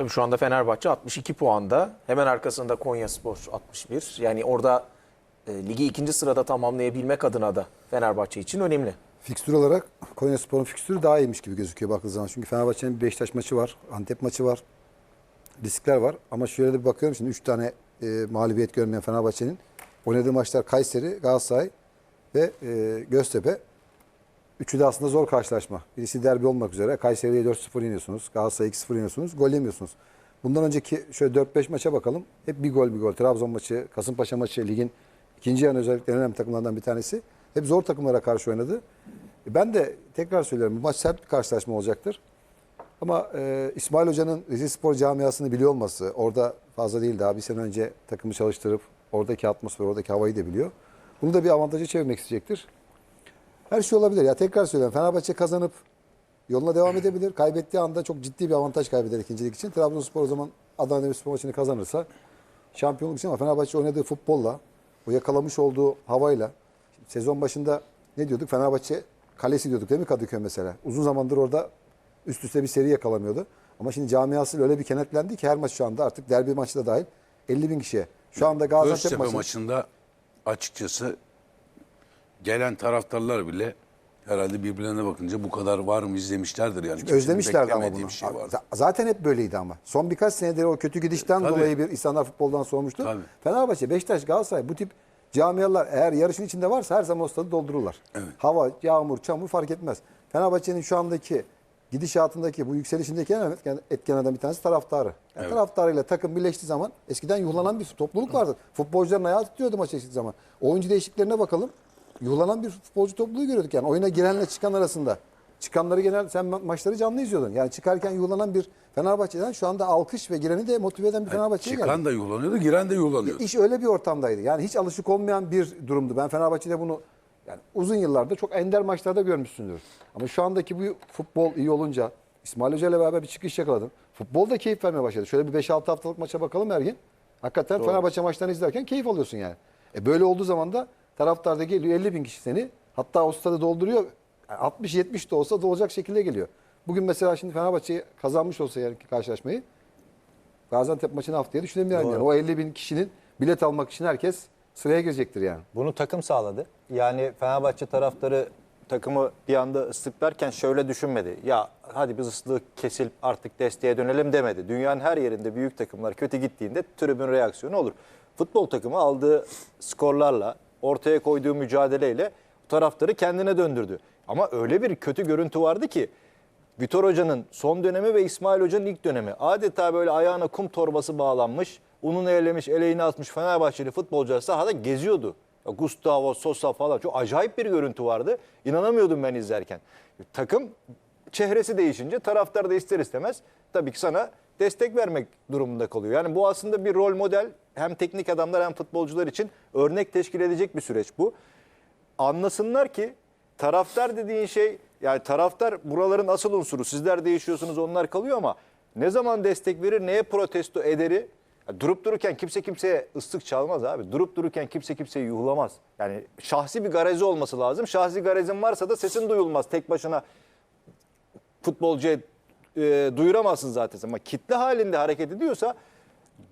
Tabii şu anda Fenerbahçe 62 puanda. Hemen arkasında Konyaspor 61. Yani orada e, ligi ikinci sırada tamamlayabilmek adına da Fenerbahçe için önemli. Fikstür olarak Konyaspor'un fikstürü daha iyiymiş gibi gözüküyor baktığı zaman. Çünkü Fenerbahçe'nin bir Beşiktaş maçı var, Antep maçı var. Riskler var. Ama şöyle de bir bakıyorum şimdi 3 tane e, mağlubiyet görmeyen Fenerbahçe'nin oynadığı maçlar Kayseri, Galatasaray ve e, Göztepe. Üçü de aslında zor karşılaşma. Birisi derbi olmak üzere. Kayseri'ye 4-0 yeniyorsunuz. Galatasaray'a 2-0 yeniyorsunuz. Gol yemiyorsunuz. Bundan önceki şöyle 4-5 maça bakalım. Hep bir gol bir gol. Trabzon maçı, Kasımpaşa maçı, ligin ikinci yarı özellikle önemli takımlardan bir tanesi. Hep zor takımlara karşı oynadı. E, Ben de tekrar söylüyorum bu maç sert bir karşılaşma olacaktır. Ama e, İsmail Hoca'nın Rize Spor camiasını biliyor olması, orada fazla değil daha bir sene önce takımı çalıştırıp oradaki atmosferi, oradaki havayı da biliyor. Bunu da bir avantaja çevirmek isteyecektir. Her şey olabilir. Ya tekrar söylüyorum. Fenerbahçe kazanıp yoluna devam edebilir. Kaybettiği anda çok ciddi bir avantaj kaybeder ikincilik için. Trabzonspor o zaman Adana Demirspor maçını kazanırsa şampiyonluk için ama Fenerbahçe oynadığı futbolla, o yakalamış olduğu havayla sezon başında ne diyorduk? Fenerbahçe kalesi diyorduk değil mi Kadıköy mesela? Uzun zamandır orada üst üste bir seri yakalamıyordu. Ama şimdi camiası öyle bir kenetlendi ki her maç şu anda artık derbi maçı da dahil 50 bin kişiye. Şu anda Gaziantep maçı. maçında açıkçası gelen taraftarlar bile herhalde birbirlerine bakınca bu kadar var mı izlemişlerdir yani. Kimsenin Özlemişlerdi ama bunu. Şey vardı. Zaten hep böyleydi ama. Son birkaç senedir o kötü gidişten Tabii. dolayı bir insanlar futboldan soğumuştu. Tabii. Fenerbahçe, Beşiktaş, Galatasaray bu tip camialar eğer yarışın içinde varsa her zaman o stadı doldururlar. Evet. Hava, yağmur, çamur fark etmez. Fenerbahçe'nin şu andaki gidişatındaki bu yükselişindeki en etkenlerden bir tanesi taraftarı. Yani Evet. Taraftarıyla takım birleştiği zaman eskiden yuhlanan bir topluluk vardı. Futbolcuların ayağı titriyordu maç geçtiği zaman. Oyuncu değişikliklerine bakalım. Yuhlanan bir futbolcu topluluğu görüyorduk yani. Oyuna girenle çıkan arasında. Çıkanları genel sen ma- maçları canlı izliyordun. Yani çıkarken yuhlanan bir Fenerbahçe'den şu anda alkış ve gireni de motive eden bir Fenerbahçe'ye geldi. Çıkan da yuhlanıyordu, giren de yuhlanıyordu. İş öyle bir ortamdaydı. Yani hiç alışık olmayan bir durumdu. Ben Fenerbahçe'de bunu yani uzun yıllarda çok ender maçlarda görmüşsündür. Ama şu andaki bu futbol iyi olunca İsmail Hoca ile beraber bir çıkış yakaladım. Futbol da keyif vermeye başladı. Şöyle bir 5-6 haftalık maça bakalım Ergin. Hakikaten Fenerbahçe maçlarını izlerken keyif alıyorsun yani. E böyle olduğu zaman da taraftar da geliyor 50 bin kişi seni. Hatta o stadı dolduruyor. Yani 60-70 de olsa dolacak şekilde geliyor. Bugün mesela şimdi Fenerbahçe kazanmış olsa yani karşılaşmayı Gaziantep maçını haftaya düşünemiyorum yani. O 50 bin kişinin bilet almak için herkes sıraya girecektir yani. Bunu takım sağladı. Yani Fenerbahçe taraftarı takımı bir anda ıslıklarken şöyle düşünmedi. Ya hadi biz ıslık kesilip artık desteğe dönelim demedi. Dünyanın her yerinde büyük takımlar kötü gittiğinde tribün reaksiyonu olur. Futbol takımı aldığı skorlarla, ortaya koyduğu mücadeleyle taraftarı kendine döndürdü. Ama öyle bir kötü görüntü vardı ki Vitor Hoca'nın son dönemi ve İsmail Hoca'nın ilk dönemi. Adeta böyle ayağına kum torbası bağlanmış, ununu elemiş, eleğini atmış Fenerbahçeli futbolcular sahada geziyordu. Gustavo, Sosa falan çok acayip bir görüntü vardı. İnanamıyordum ben izlerken. Takım çehresi değişince taraftar da ister istemez tabii ki sana destek vermek durumunda kalıyor. Yani bu aslında bir rol model hem teknik adamlar hem futbolcular için örnek teşkil edecek bir süreç bu anlasınlar ki taraftar dediğin şey yani taraftar buraların asıl unsuru. Sizler değişiyorsunuz onlar kalıyor ama ne zaman destek verir neye protesto ederi ya durup dururken kimse kimseye ıslık çalmaz abi. Durup dururken kimse kimseyi yuhlamaz. Yani şahsi bir garezi olması lazım. Şahsi garezin varsa da sesin duyulmaz. Tek başına futbolcuya e, duyuramazsın zaten. Ama kitle halinde hareket ediyorsa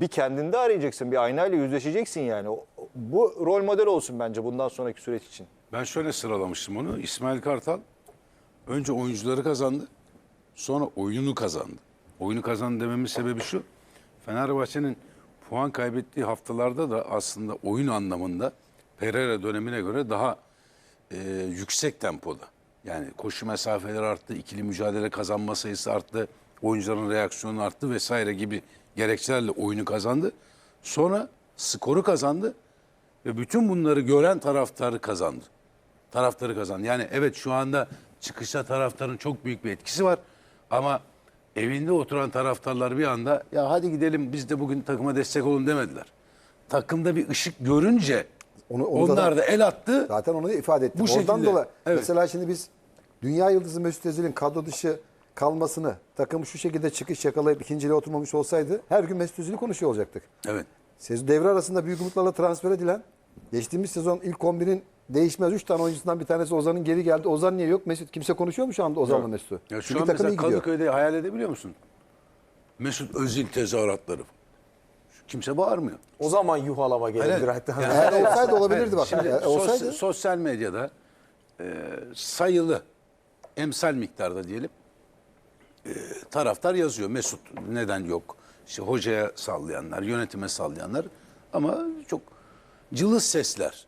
bir kendinde arayacaksın. Bir aynayla yüzleşeceksin yani. Bu rol model olsun bence bundan sonraki süreç için. Ben şöyle sıralamıştım onu. İsmail Kartal önce oyuncuları kazandı. Sonra oyunu kazandı. Oyunu kazandı dememin sebebi şu. Fenerbahçe'nin puan kaybettiği haftalarda da aslında oyun anlamında Pereira dönemine göre daha e, yüksek tempoda. Yani koşu mesafeleri arttı, ikili mücadele kazanma sayısı arttı, oyuncuların reaksiyonu arttı vesaire gibi gerekçelerle oyunu kazandı. Sonra skoru kazandı ve bütün bunları gören taraftarı kazandı. Taraftarı kazandı. Yani evet şu anda çıkışta taraftarın çok büyük bir etkisi var ama evinde oturan taraftarlar bir anda ya hadi gidelim biz de bugün takıma destek olun demediler. Takımda bir ışık görünce Onu- onu da- onlar da el attı. Zaten onu da ifade ettim. Bu Oradan şekilde, dolayı evet. mesela şimdi biz dünya yıldızı Mesut Özil'in kadro dışı kalmasını takım şu şekilde çıkış yakalayıp ikinciliğe oturmamış olsaydı her gün Mesut Özil'i konuşuyor olacaktık. Evet. Sezon devre arasında büyük umutlarla transfer edilen geçtiğimiz sezon ilk 11'in değişmez 3 tane oyuncusundan bir tanesi Ozan'ın geri geldi. Ozan niye yok? Mesut kimse konuşuyor mu şu anda Ozan'la Mesut'u? Ya şu Çünkü an takım mesela iyi gidiyor. Kadıköy'de hayal edebiliyor musun? Mesut Özil tezahüratları. Kimse bağırmıyor. O zaman yuhalama Hayır, hatta. yani- olsaydı olabilirdi bak. Şimdi sos- olsaydı sosyal medyada e, sayılı emsal miktarda diyelim e, taraftar yazıyor. Mesut neden yok? İşte hocaya sallayanlar, yönetime sallayanlar ama çok cılız sesler.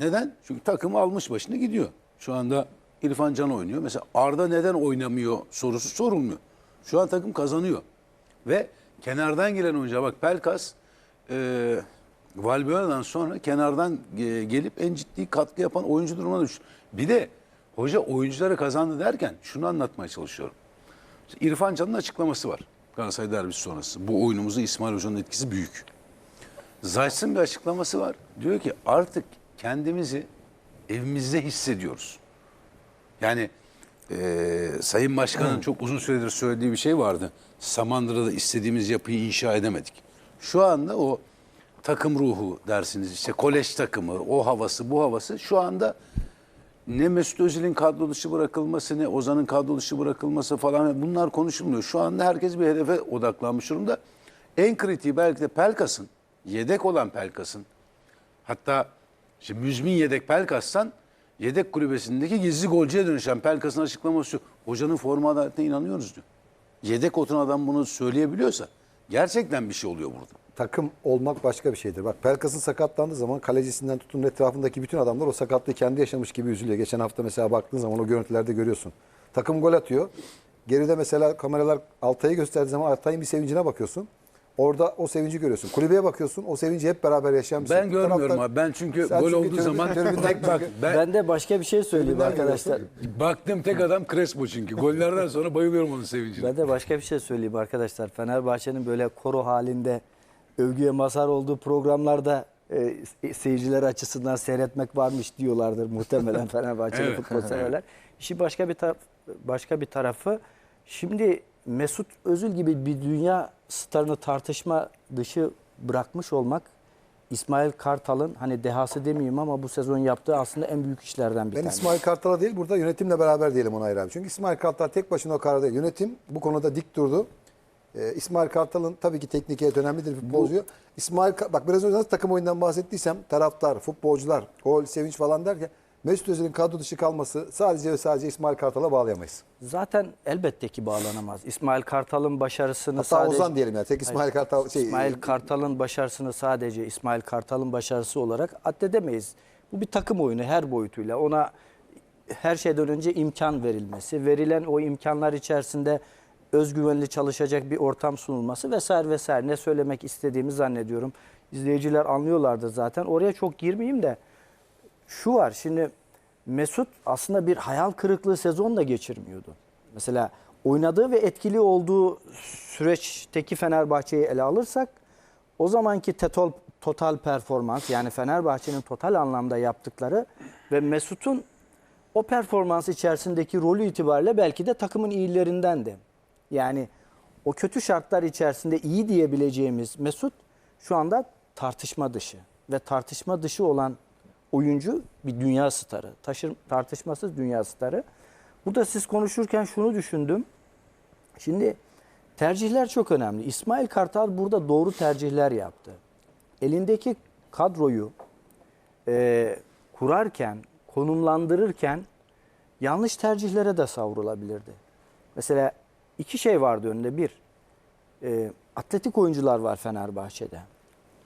Neden? Çünkü takım almış başını gidiyor. Şu anda İrfan Can oynuyor. Mesela Arda neden oynamıyor sorusu sorulmuyor. Şu an takım kazanıyor. Ve kenardan gelen oyuncuya bak Pelkas e, Valbuena'dan sonra kenardan e, gelip en ciddi katkı yapan oyuncu durumuna düştü. Bir de hoca oyuncuları kazandı derken şunu anlatmaya çalışıyorum. İşte İrfan Can'ın açıklaması var. Galatasaray derbisi sonrası. Bu oyunumuzda İsmail Hoca'nın etkisi büyük. Zayt'sın bir açıklaması var. Diyor ki artık kendimizi evimizde hissediyoruz. Yani eee, Sayın Başkan'ın çok uzun süredir söylediği bir şey vardı. Samandıra'da istediğimiz yapıyı inşa edemedik. Şu anda o takım ruhu dersiniz işte kolej takımı, o havası, bu havası şu anda ne Mesut Özil'in kadro dışı bırakılması ne Ozan'ın kadro dışı bırakılması falan bunlar konuşulmuyor. Şu anda herkes bir hedefe odaklanmış durumda. En kritiği belki de Pelkas'ın, yedek olan Pelkas'ın hatta işte müzmin yedek Pelkas'tan yedek kulübesindeki gizli golcüye dönüşen Pelkas'ın açıklaması şu. Hocanın forma adaletine inanıyoruz diyor. Yedek oturan adam bunu söyleyebiliyorsa gerçekten bir şey oluyor burada. Takım olmak başka bir şeydir. Bak Pelkas'ın sakatlandığı zaman kalecisinden tutun etrafındaki bütün adamlar o sakatlığı kendi yaşamış gibi üzülüyor. Geçen hafta mesela baktığın zaman o görüntülerde görüyorsun. Takım gol atıyor. Geride mesela kameralar Altay'ı gösterdiği zaman Altay'ın bir sevincine bakıyorsun. Orada o sevinci görüyorsun. Kulübeye bakıyorsun. O sevinci hep beraber yaşayan bir Ben şey. görmüyorum Taraftar- abi. Ben çünkü gol çünkü olduğu zaman tek bak ben, Ben de başka bir şey söyleyeyim arkadaşlar. baktım tek adam Crespo çünkü. Gollerden sonra bayılıyorum onun sevincine. Ben de başka bir şey söyleyeyim arkadaşlar. Fenerbahçe'nin böyle koro halinde övgüye mazhar olduğu programlarda e, seyirciler açısından seyretmek varmış diyorlardır muhtemelen Fenerbahçeli Evet. futbol severler. İşi başka bir ta- başka bir tarafı şimdi Mesut Özil gibi bir dünya starını tartışma dışı bırakmış olmak İsmail Kartal'ın hani dehası demeyeyim ama bu sezon yaptığı aslında en büyük işlerden bir Ben tanesi. İsmail Kartal'a değil burada yönetimle beraber diyelim ona ayrı abi. Çünkü İsmail Kartal tek başına o karar değil. Yönetim bu konuda dik durdu. Ee, İsmail Kartal'ın tabii ki teknik heyet önemlidir futbolcu. İsmail bak biraz önce nasıl takım oyundan bahsettiysem taraftar, futbolcular, gol, sevinç falan derken Mesut Özil'in kadro dışı kalması sadece ve sadece İsmail Kartal'a bağlayamayız. Zaten elbette ki bağlanamaz. İsmail Kartal'ın başarısını Hatta sadece Ozan diyelim yani. Tek İsmail Kartal şey İsmail Kartal'ın başarısını sadece İsmail Kartal'ın başarısı olarak addedemeyiz. Bu bir takım oyunu her boyutuyla. Ona her şeyden önce imkan verilmesi, verilen o imkanlar içerisinde özgüvenli çalışacak bir ortam sunulması vesaire vesaire. Ne söylemek istediğimi zannediyorum. İzleyiciler anlıyorlardır zaten. Oraya çok girmeyeyim de şu var şimdi Mesut aslında bir hayal kırıklığı sezon da geçirmiyordu. Mesela oynadığı ve etkili olduğu süreçteki Fenerbahçe'yi ele alırsak o zamanki total, total performans yani Fenerbahçe'nin total anlamda yaptıkları ve Mesut'un o performans içerisindeki rolü itibariyle belki de takımın iyilerindendi. Yani o kötü şartlar içerisinde iyi diyebileceğimiz Mesut şu anda tartışma dışı ve tartışma dışı olan oyuncu bir dünya starı. Taşır, tartışmasız dünya starı. Burada siz konuşurken şunu düşündüm. Şimdi tercihler çok önemli. İsmail Kartal burada doğru tercihler yaptı. Elindeki kadroyu e, kurarken, konumlandırırken yanlış tercihlere de savrulabilirdi. Mesela iki şey vardı önünde. Bir, e, atletik oyuncular var Fenerbahçe'de.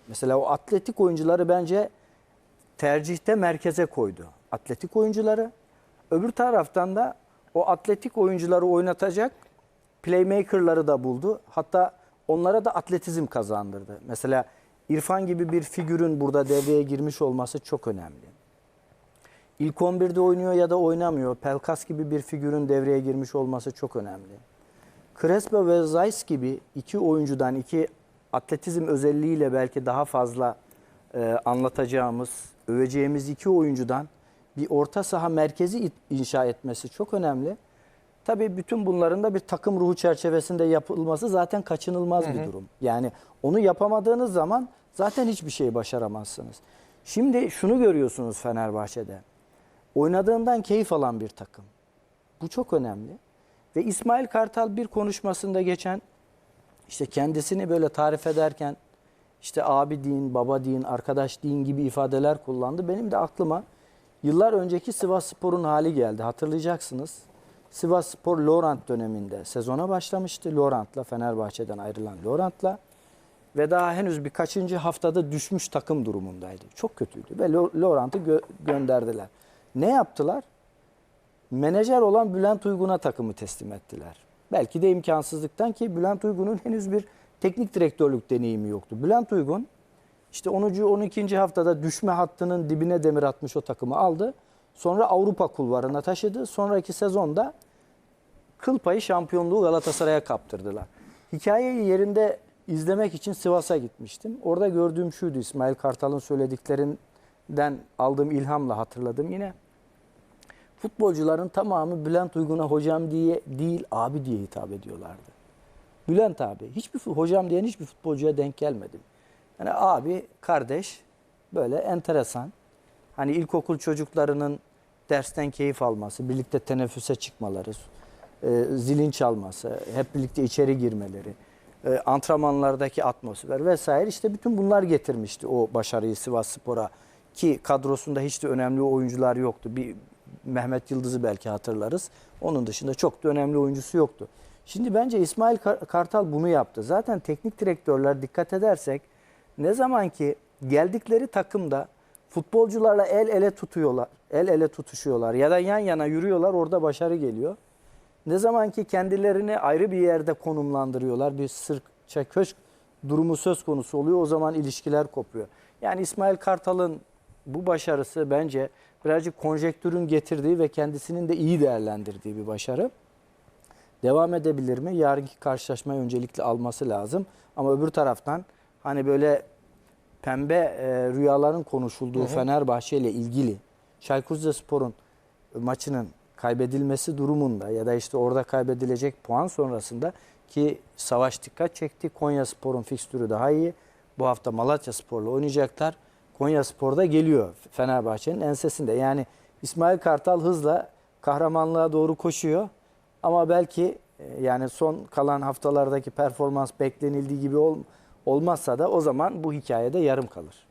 Mesela o atletik oyuncuları bence tercihte merkeze koydu. Atletik oyuncuları. Öbür taraftan da o atletik oyuncuları oynatacak playmaker'ları da buldu. Hatta onlara da atletizm kazandırdı. Mesela İrfan gibi bir figürün burada devreye girmiş olması çok önemli. İlk 11'de oynuyor ya da oynamıyor. Pelkas gibi bir figürün devreye girmiş olması çok önemli. Crespo ve Zeiss gibi iki oyuncudan, iki atletizm özelliğiyle belki daha fazla e, anlatacağımız, öveceğimiz iki oyuncudan bir orta saha merkezi inşa etmesi çok önemli. Tabii bütün bunların da bir takım ruhu çerçevesinde yapılması zaten kaçınılmaz bir durum. Yani onu yapamadığınız zaman zaten hiçbir şey başaramazsınız. Şimdi şunu görüyorsunuz Fenerbahçe'de. Oynadığından keyif alan bir takım. Bu çok önemli. Ve İsmail Kartal bir konuşmasında geçen işte kendisini böyle tarif ederken işte abi deyin, baba deyin, arkadaş deyin gibi ifadeler kullandı. Benim de aklıma yıllar önceki Sivas Spor'un hali geldi. Hatırlayacaksınız. Sivas Spor Laurent döneminde sezona başlamıştı. Laurent'la Fenerbahçe'den ayrılan Laurent'la ve daha henüz birkaçıncı haftada düşmüş takım durumundaydı. Çok kötüydü ve Laurent'ı gö- gönderdiler. Ne yaptılar? Menajer olan Bülent Uygun'a takımı teslim ettiler. Belki de imkansızlıktan ki Bülent Uygun'un henüz bir teknik direktörlük deneyimi yoktu. Bülent Uygun işte 10. 12. haftada düşme hattının dibine demir atmış o takımı aldı. Sonra Avrupa kulvarına taşıdı. Sonraki sezonda kıl payı şampiyonluğu Galatasaray'a kaptırdılar. Hikayeyi yerinde izlemek için Sivas'a gitmiştim. Orada gördüğüm şuydu İsmail Kartal'ın söylediklerinden aldığım ilhamla hatırladım yine. Futbolcuların tamamı Bülent Uygun'a hocam diye değil abi diye hitap ediyorlardı. Bülent abi hiçbir hocam diyen hiçbir futbolcuya denk gelmedim. Yani abi, kardeş böyle enteresan. Hani ilkokul çocuklarının dersten keyif alması, birlikte teneffüse çıkmaları, e, zilin çalması, hep birlikte içeri girmeleri, e, antrenmanlardaki atmosfer vesaire işte bütün bunlar getirmişti o başarıyı Sivas Spor'a ki kadrosunda hiç de önemli oyuncular yoktu. Bir Mehmet Yıldız'ı belki hatırlarız. Onun dışında çok da önemli oyuncusu yoktu. Şimdi bence İsmail Kar- Kartal bunu yaptı. Zaten teknik direktörler dikkat edersek ne zaman ki geldikleri takımda futbolcularla el ele tutuyorlar, el ele tutuşuyorlar ya da yan yana yürüyorlar orada başarı geliyor. Ne zaman ki kendilerini ayrı bir yerde konumlandırıyorlar, bir sırça köşk durumu söz konusu oluyor o zaman ilişkiler kopuyor. Yani İsmail Kartal'ın bu başarısı bence birazcık konjektürün getirdiği ve kendisinin de iyi değerlendirdiği bir başarı. Devam edebilir mi? Yarınki karşılaşmayı öncelikle alması lazım. Ama öbür taraftan hani böyle pembe e, rüyaların konuşulduğu Fenerbahçe ile ilgili Çaykur Rizespor'un maçının kaybedilmesi durumunda ya da işte orada kaybedilecek puan sonrasında ki savaş dikkat çekti. Konya Spor'un fikstürü daha iyi. Bu hafta Malatya Spor'la oynayacaklar. Konya Spor'da geliyor Fenerbahçe'nin ensesinde. Yani İsmail Kartal hızla kahramanlığa doğru koşuyor. Ama belki e, yani son kalan haftalardaki performans beklenildiği gibi ol, olmazsa da o zaman bu hikayede yarım kalır.